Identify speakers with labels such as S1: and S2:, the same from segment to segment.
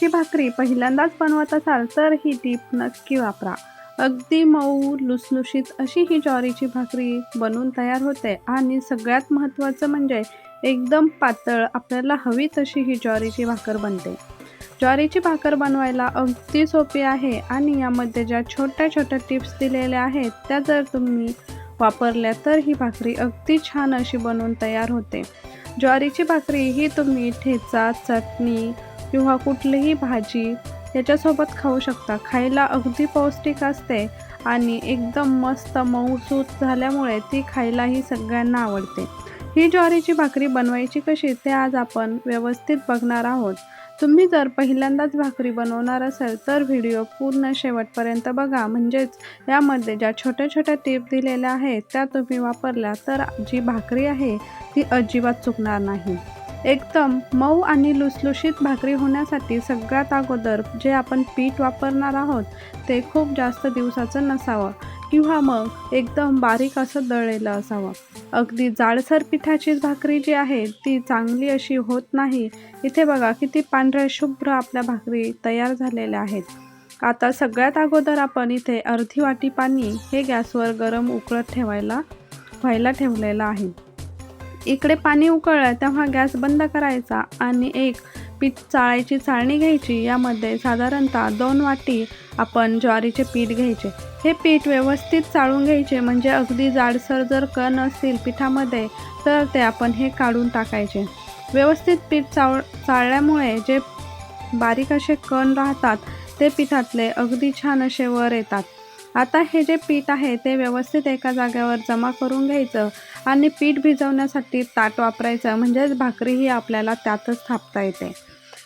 S1: ज्वारीची भाकरी पहिल्यांदाच बनवत असाल तर ही टीप नक्की वापरा. अगदी मऊ लुसलुशीत अशी ही ज्वारीची भाकरी बनवून तयार होते. आणि सगळ्यात महत्त्वाचं म्हणजे एकदम पातळ आपल्याला हवी तशी ही ज्वारीची भाकर बनते. ज्वारीची भाकर बनवायला अगदी सोपी आहे आणि यामध्ये ज्या छोट्या छोट्या टिप्स दिलेल्या आहेत त्या जर तुम्ही वापरल्या तर ही भाकरी अगदी छान अशी बनवून तयार होते. ज्वारीची भाकरी ही तुम्ही ठेचा चटणी किंवा कुठलीही भाजी याच्यासोबत खाऊ शकता. खायला अगदी पौष्टिक असते आणि एकदम मस्त मऊसूत झाल्यामुळे ती खायलाही सगळ्यांना आवडते. ही ज्वारीची भाकरी बनवायची कशी ते आज आपण व्यवस्थित बघणार आहोत. तुम्ही जर पहिल्यांदाच भाकरी बनवणार असाल तर व्हिडिओ पूर्ण शेवटपर्यंत बघा. म्हणजेच यामध्ये ज्या छोट्या छोट्या टिप दिलेल्या आहेत त्या तुम्ही वापरल्या तर जी भाकरी आहे ती अजिबात चुकणार नाही. एकदम मऊ आणि लुसलुशीत भाकरी होण्यासाठी सगळ्यात अगोदर जे आपण पीठ वापरणार आहोत ते खूप जास्त दिवसाचं नसावं किंवा मग एकदम बारीक असं दळलेलं असावं. अगदी जाडसर पिठाची भाकरी जी आहे ती चांगली अशी होत नाही. इथे बघा किती पांढऱ्या शुभ्र आपल्या भाकरी तयार झालेल्या आहेत. आता सगळ्यात अगोदर आपण इथे अर्धी वाटी पाणी हे गॅसवर गरम उकळत ठेवायला व्हायला ठेवलेलं आहे. इकडे पाणी उकळलं तेव्हा गॅस बंद करायचा आणि एक पीठ चाळायची चाळणी घ्यायची. यामध्ये साधारणतः दोन वाटी आपण ज्वारीचे पीठ घ्यायचे. हे पीठ व्यवस्थित चाळून घ्यायचे म्हणजे अगदी जाडसर जर कण असतील पिठामध्ये तर ते आपण हे काढून टाकायचे. व्यवस्थित पीठ चाळ चाळल्यामुळे जे बारीक असे कण राहतात ते पिठातले अगदी छान असे वर येतात. आता हे जे पीठ आहे ते व्यवस्थित एका जागेवर जमा करून घ्यायचं आणि पीठ भिजवण्यासाठी ताट वापरायचं. म्हणजेच भाकरी ही आपल्याला त्यातच थापता येते.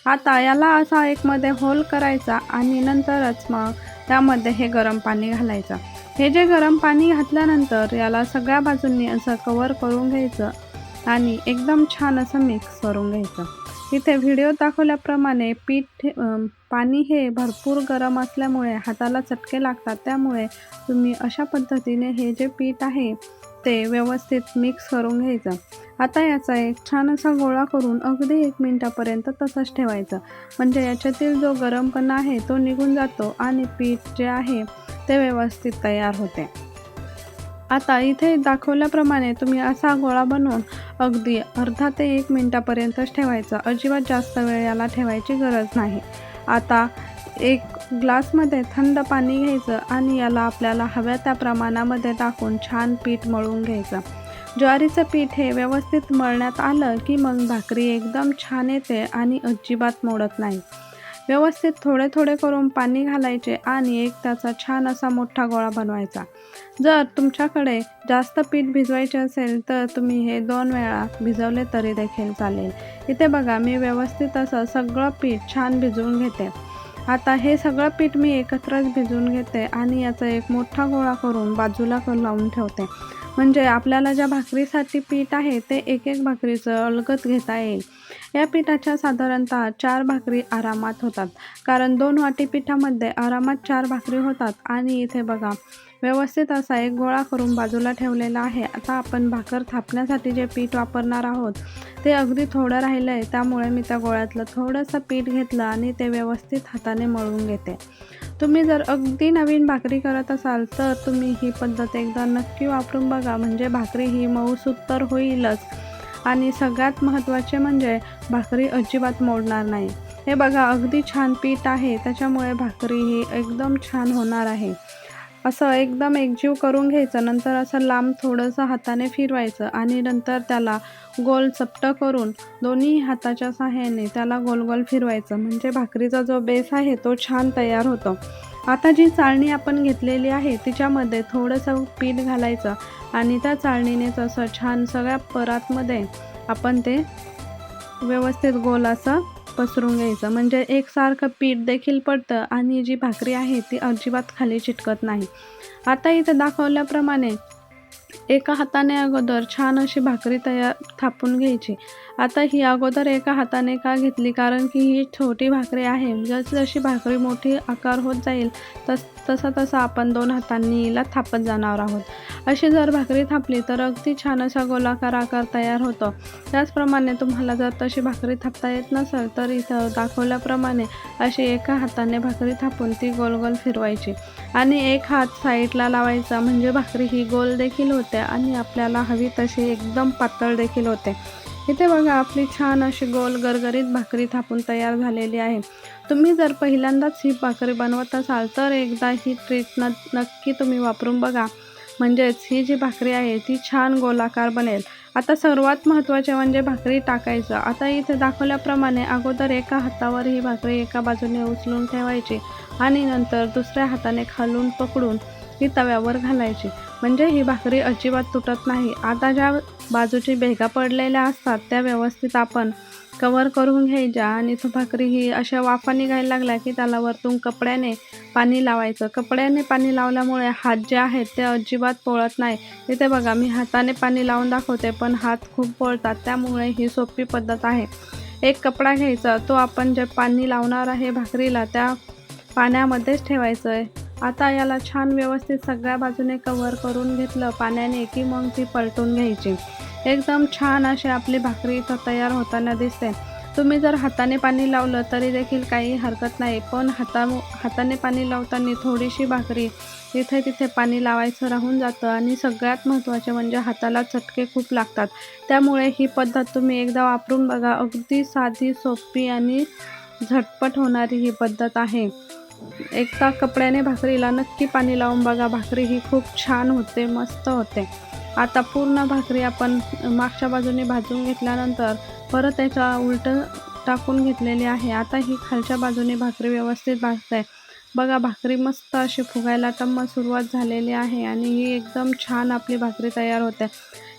S1: आता याला असा एक मध्ये होल करायचा आणि नंतरच मग त्यामध्ये हे गरम पाणी घालायचं. हे जे गरम पाणी घातल्यानंतर याला सगळ्या बाजूंनी असं कवर करून घ्यायचं आणि एकदम छान असं मिक्स करून घ्यायचं. इथे व्हिडिओ दाखवल्याप्रमाणे पीठ पाणी हे भरपूर गरम असल्यामुळे हाताला चटके लागतात. त्यामुळे तुम्ही अशा पद्धतीने हे जे पीठ आहे ते व्यवस्थित मिक्स करून घ्यायचं. आता याचा एक छान असा गोळा करून अगदी एक मिनटापर्यंत तसंच ठेवायचं. म्हणजे याच्यातील जो गरमपणा आहे तो निघून जातो आणि पीठ जे आहे ते व्यवस्थित तयार होते. आता इथे दाखवल्याप्रमाणे तुम्ही असा गोळा बनवून अगदी अर्धा ते एक मिनटापर्यंतच ठेवायचा. अजिबात जास्त वेळ याला ठेवायची गरज नाही. आता एक ग्लासमध्ये थंड पाणी घ्यायचं आणि याला आपल्याला हव्या त्या प्रमाणामध्ये टाकून छान पीठ मळून घ्यायचं. ज्वारीचं पीठ हे व्यवस्थित मळण्यात आलं की मग भाकरी एकदम छान येते आणि अजिबात मोडत नाही. व्यवस्थित थोडे थोडे करून पाणी घालायचे आणि एक त्याचा छान असा मोठा गोळा बनवायचा. जर तुमच्याकडे जास्त पीठ भिजवायचे असेल तर तुम्ही हे दोन वेळा भिजवले तरी देखील चालेल. इथे बघा मी व्यवस्थित असं सगळं पीठ छान भिजवून घेते. आता हे सगळं पीठ मी एकत्रच भिजवून घेते आणि याचा एक मोठा गोळा करून बाजूला लावून ठेवते. म्हणजे आपल्याला ज्या भाकरीसाठी पीठ आहे ते एक एक भाकरीचं अलगत घेता येईल. या पिठाच्या साधारणतः चार भाकरी आरामात होतात. कारण दोन वाटी पिठामध्ये आरामात चार भाकरी होतात. आणि इथे बघा व्यवस्थित असा एक गोळा करून बाजूला ठेवलेला आहे. आता आपण भाकर थापण्यासाठी जे पीठ वापरणार आहोत ते अगदी थोडं राहिलं आहे त्यामुळे मी त्या गोळ्यातलं थोडंसं पीठ घेतलं आणि ते व्यवस्थित हाताने मळून घेते. तुम्ही जर अगदी नवीन भाकरी करत असाल तर तुम्ही ही पद्धत एकदा नक्की वापरून बघा. म्हणजे भाकरी ही मऊसूत तर होईलच. आणि सगळ्यात महत्त्वाचे म्हणजे भाकरी अजिबात मोडणार नाही. हे बघा अगदी छान पीठ आहे त्याच्यामुळे भाकरी ही एकदम छान होणार आहे. असं एकदम एकजीव करून घ्यायचं नंतर असं लांब थोडंसं हाताने फिरवायचं आणि नंतर त्याला गोल चपटं करून दोन्ही हाताच्या सहाय्याने त्याला गोल गोल फिरवायचं. म्हणजे भाकरीचा जो बेस आहे तो छान तयार होतो. आता जी चाळणी आपण घेतलेली आहे तिच्यामध्ये थोडंसं पीठ घालायचं आणि त्या चाळणीनेच असं छान सगळ्या परातमध्ये आपण ते व्यवस्थित गोल असं पसरून घ्यायचं. म्हणजे एकसारखं पीठ देखील पडतं आणि जी भाकरी आहे ती अजिबात खाली चिटकत नाही. आता इथं दाखवल्याप्रमाणे एका हाताने अगोदर छान अशी भाकरी तयार थापून घ्यायची. आता ही अगोदर एका हाताने का घेतली? कारण की ही छोटी भाकरी आहे. जशी जशी भाकरी मोठी आकार होत जाईल तस तसं तसं आपण दोन हातांनी हिला थापत जाणार आहोत. अशी जर भाकरी थापली तर अगदी छान असा गोलाकार आकार तयार होतो. त्याचप्रमाणे तुम्हाला जर तशी भाकरी थापता येत नसेल तर इथं दाखवल्याप्रमाणे अशी एका हाताने भाकरी थापून ती गोल गोल फिरवायची. आणि एक हात साईडला लावायचा. म्हणजे भाकरी ही गोल देखील होते आणि आपल्याला हवी तशी एकदम पातळ देखील होते. इथे बघा आपली छान अशी गोल गरगरीत भाकरी थापून तयार झालेली आहे. तुम्ही जर पहिल्यांदाच ही भाकरी बनवत असाल तर एकदा ही ट्रीट न नक्की तुम्ही वापरून बघा. म्हणजेच ही जी भाकरी आहे ती छान गोलाकार बनेल. आता सर्वात महत्त्वाचे म्हणजे भाकरी टाकायचं. आता इथे दाखवल्याप्रमाणे अगोदर एका हातावर ही भाकरी एका बाजूने उचलून ठेवायची आणि नंतर दुसऱ्या हाताने खालून पकडून ही तव्यावर घालायची. म्हणजे ही भाकरी अजिबात तुटत नाही. आता ज्या बाजूची भेगा पडलेल्या असतात त्या व्यवस्थित आपण कवर करून घ्यायच्या. आणि तो भाकरी ही अशा वाफा निघायला लागल्या की त्याला वरतून कपड्याने पाणी लावायचं. कपड्याने पाणी लावल्यामुळे हात जे आहेत ते अजिबात पोळत नाही. इथे बघा मी हाताने पाणी लावून दाखवते पण हात खूप पोळतात. त्यामुळे ही सोपी पद्धत आहे. एक कपडा घ्यायचा. तो आपण जे पाणी लावणार आहे भाकरीला त्या पाण्यामध्येच ठेवायचं आहे आता याला छान व्यवस्थित सगळ्या बाजूने कव्हर करून घेतलं. पाण्याने की मग ती पलटून घ्यायची. एकदम छान अशी आपली भाकरी इथं तयार होताना दिसते. तुम्ही जर हाताने पाणी लावलं तरी देखील काही हरकत नाही. पण हाता हाताने पाणी लावताना थोडीशी भाकरी इथे तिथे पाणी लावायचं राहून जातं आणि सगळ्यात महत्त्वाचे म्हणजे हाताला चटके खूप लागतात. त्यामुळे ही पद्धत तुम्ही एकदा वापरून बघा. अगदी साधी सोपी आणि झटपट होणारी ही पद्धत आहे. एकदा कपड्याने भाकरीला नक्की पाणी लावून बघा. भाकरी ही खूप छान होते मस्त होते. आता पूर्ण भाकरी आपण मागच्या बाजूने भाजून घेतल्यानंतर परत त्याच्या उलट टाकून घेतलेली आहे. आता ही खालच्या बाजूने भाकरी व्यवस्थित भाजते बघा भाकरी मस्त अशी फुगायला टम्म सुरुवात झालेली आहे आणि ही एकदम छान आपली भाकरी तयार होते.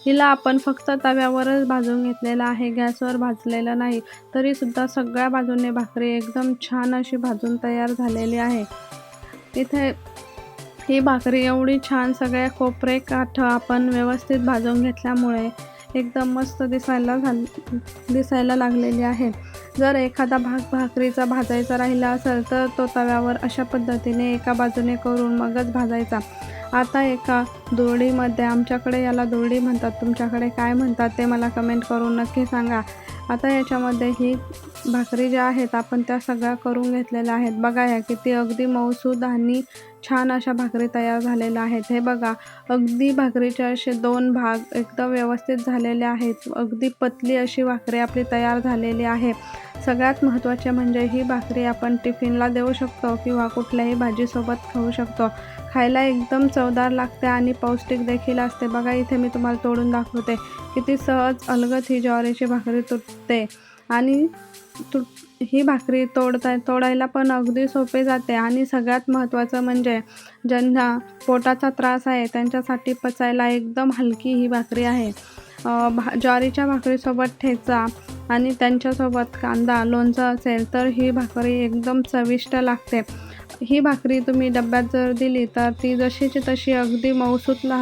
S1: हिला आपण फक्त तव्यावरच भाजून घेतलेलं आहे गॅसवर भाजलेलं नाही तरीसुद्धा सगळ्या बाजूने भाकरी एकदम छान अशी भाजून तयार झालेली आहे. इथे ही भाकरी एवढी छान सगळ्या कोपरे काठ आपण व्यवस्थित भाजून घेतल्यामुळे एकदम मस्त दिसायला झाल दिसायला लागलेली आहे. जर एखादा भाग भाकरीचा भाजायचा राहिला असेल तर तो तव्यावर अशा पद्धतीने एका बाजूने करून मगच भाजायचा. आता एका दोरडीमध्ये आमच्याकडे याला दोरडी म्हणतात. तुमच्याकडे काय म्हणतात ते मला कमेंट करून नक्की सांगा. आता याच्यामध्ये ही भाकरी ज्या आहेत आपण त्या सगळ्या करून घेतलेल्या आहेत. बघा या किती अगदी मऊसूद आणि छान अशा भाकरी तयार झालेल्या आहेत. हे बघा अगदी भाकरीचे असे दोन भाग एकदम व्यवस्थित झालेले आहेत. अगदी पतली अशी भाकरी आपली तयार झालेली आहे. सगळ्यात महत्त्वाचे म्हणजे ही भाकरी आपण टिफिनला देऊ शकतो किंवा कुठल्याही भाजीसोबत खाऊ शकतो. खायला एकदम चवदार लागते आणि पौष्टिक देखील असते. बघा इथे मी तुम्हाला तोडून दाखवते. किती सहज अलगद ही ज्वारीची भाकरी तुटते. आणि तुट ही भाकरी तोडता तोडायला पण अगदी सोपे जाते. आणि सगळ्यात महत्त्वाचं म्हणजे ज्यांना पोटाचा त्रास आहे त्यांच्यासाठी पचायला एकदम हलकी ही भाकरी आहे. भा ज्वारीच्या भाकरीसोबत ठेचा आणि त्यांच्यासोबत कांदा लोणचं असेल तर ही भाकरी एकदम चविष्ट लागते. ही भाकरी तुम्ही डब्यात जर दिली तर ती जशीची तशी अगदी मऊसूत लहान